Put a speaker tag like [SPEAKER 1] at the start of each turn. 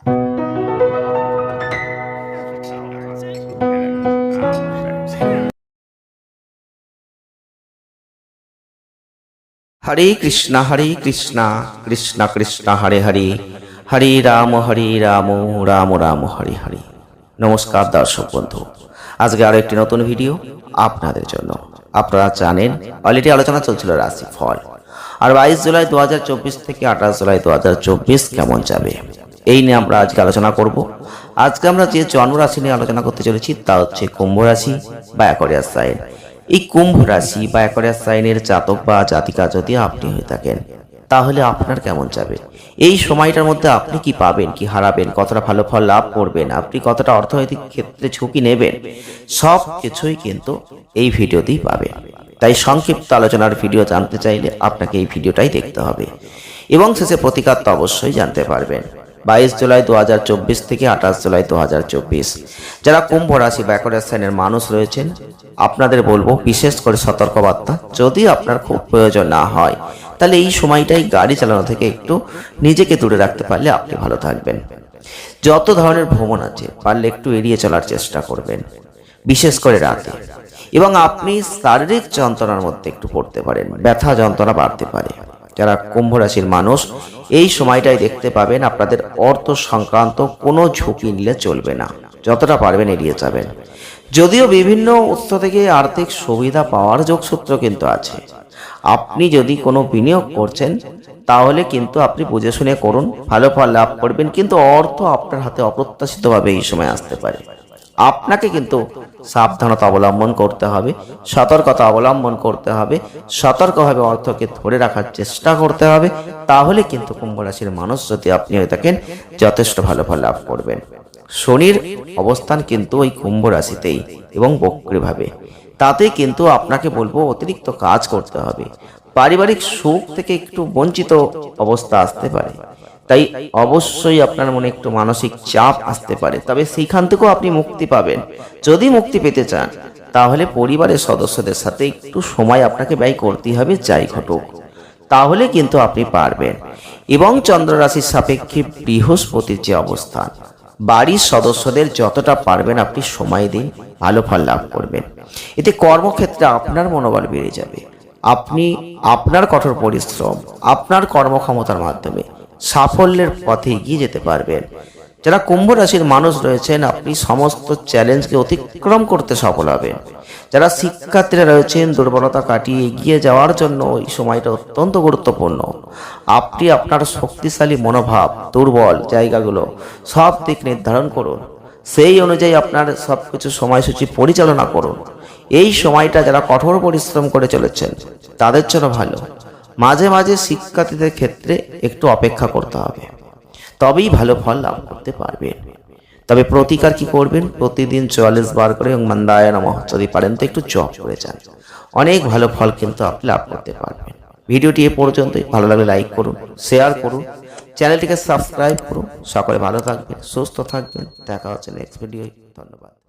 [SPEAKER 1] হরে কৃষ্ণ হরে কৃষ্ণ কৃষ্ণ কৃষ্ণ হরে হরে হরে রাম হরে রাম রাম রাম হরে হরে নমস্কার দর্শক বন্ধু আজকে আরো একটি নতুন ভিডিও আপনাদের জন্য আপনারা জানেন অলরেডি আলোচনা চলছিল ফল আর বাইশ জুলাই দু থেকে আঠাশ জুলাই দু কেমন যাবে এই নিয়ে আমরা আজকে আলোচনা করব আজকে আমরা যে জন্ম রাশি নিয়ে আলোচনা করতে চলেছি তা হচ্ছে কুম্ভ রাশি বা অ্যাকোরিয়াস সাইন এই কুম্ভ রাশি বা অ্যাকোরিয়াস সাইনের জাতক বা জাতিকা যদি আপনি হয়ে থাকেন তাহলে আপনার কেমন যাবে এই সময়টার মধ্যে আপনি কি পাবেন কি হারাবেন কতটা ভালো ফল লাভ করবেন আপনি কতটা অর্থনৈতিক ক্ষেত্রে ঝুঁকি নেবেন সব কিছুই কিন্তু এই ভিডিওতেই পাবেন তাই সংক্ষিপ্ত আলোচনার ভিডিও জানতে চাইলে আপনাকে এই ভিডিওটাই দেখতে হবে এবং শেষে প্রতিকার তো অবশ্যই জানতে পারবেন বাইশ জুলাই দু থেকে আঠাশ জুলাই দু যারা কুম্ভ রাশি বা একরের শ্রেণীর মানুষ রয়েছেন আপনাদের বলবো বিশেষ করে সতর্কবার্তা যদি আপনার খুব প্রয়োজন না হয় তাহলে এই সময়টাই গাড়ি চালানো থেকে একটু নিজেকে দূরে রাখতে পারলে আপনি ভালো থাকবেন যত ধরনের ভ্রমণ আছে পারলে একটু এড়িয়ে চলার চেষ্টা করবেন বিশেষ করে রাতে এবং আপনি শারীরিক যন্ত্রণার মধ্যে একটু পড়তে পারেন ব্যথা যন্ত্রণা বাড়তে পারে যারা কুম্ভ রাশির মানুষ এই সময়টাই দেখতে পাবেন আপনাদের অর্থ সংক্রান্ত কোনো ঝুঁকি নিলে চলবে না যতটা পারবেন এড়িয়ে যাবেন যদিও বিভিন্ন উৎস থেকে আর্থিক সুবিধা পাওয়ার যোগসূত্র কিন্তু আছে আপনি যদি কোনো বিনিয়োগ করছেন তাহলে কিন্তু আপনি বুঝে শুনে করুন ভালো ফল লাভ করবেন কিন্তু অর্থ আপনার হাতে অপ্রত্যাশিতভাবে এই সময় আসতে পারে আপনাকে কিন্তু সাবধানতা অবলম্বন করতে হবে সতর্কতা অবলম্বন করতে হবে সতর্কভাবে অর্থকে ধরে রাখার চেষ্টা করতে হবে তাহলে কিন্তু কুম্ভ রাশির মানুষ যদি আপনি হয়ে থাকেন যথেষ্ট ভালো ফল লাভ করবেন শনির অবস্থান কিন্তু ওই কুম্ভ রাশিতেই এবং বক্রীভাবে তাতে কিন্তু আপনাকে বলবো অতিরিক্ত কাজ করতে হবে পারিবারিক সুখ থেকে একটু বঞ্চিত অবস্থা আসতে পারে তাই অবশ্যই আপনার মনে একটু মানসিক চাপ আসতে পারে তবে সেইখান থেকেও আপনি মুক্তি পাবেন যদি মুক্তি পেতে চান তাহলে পরিবারের সদস্যদের সাথে একটু সময় আপনাকে ব্যয় করতেই হবে যাই ঘটুক তাহলে কিন্তু আপনি পারবেন এবং চন্দ্ররাশির সাপেক্ষে বৃহস্পতির যে অবস্থান বাড়ির সদস্যদের যতটা পারবেন আপনি সময় দিন ভালো ফল লাভ করবেন এতে কর্মক্ষেত্রে আপনার মনোবল বেড়ে যাবে আপনি আপনার কঠোর পরিশ্রম আপনার কর্মক্ষমতার মাধ্যমে সাফল্যের পথে এগিয়ে যেতে পারবেন যারা কুম্ভ রাশির মানুষ রয়েছেন আপনি সমস্ত চ্যালেঞ্জকে অতিক্রম করতে সফল হবেন যারা শিক্ষার্থীরা রয়েছেন দুর্বলতা কাটিয়ে এগিয়ে যাওয়ার জন্য এই সময়টা অত্যন্ত গুরুত্বপূর্ণ আপনি আপনার শক্তিশালী মনোভাব দুর্বল জায়গাগুলো সব দিক নির্ধারণ করুন সেই অনুযায়ী আপনার সব কিছু সময়সূচি পরিচালনা করুন এই সময়টা যারা কঠোর পরিশ্রম করে চলেছেন তাদের জন্য ভালো মাঝে মাঝে শিক্ষার্থীদের ক্ষেত্রে একটু অপেক্ষা করতে হবে তবেই ভালো ফল লাভ করতে পারবেন তবে প্রতিকার কি করবেন প্রতিদিন চুয়াল্লিশ বার করে এবং মান্দায় নম যদি পারেন তো একটু জপ করে যান অনেক ভালো ফল কিন্তু আপনি লাভ করতে পারবেন ভিডিওটি এ পর্যন্তই ভালো লাগলে লাইক করুন শেয়ার করুন চ্যানেলটিকে সাবস্ক্রাইব করুন সকলে ভালো থাকবেন সুস্থ থাকবেন দেখা হচ্ছে নেক্সট ভিডিও ধন্যবাদ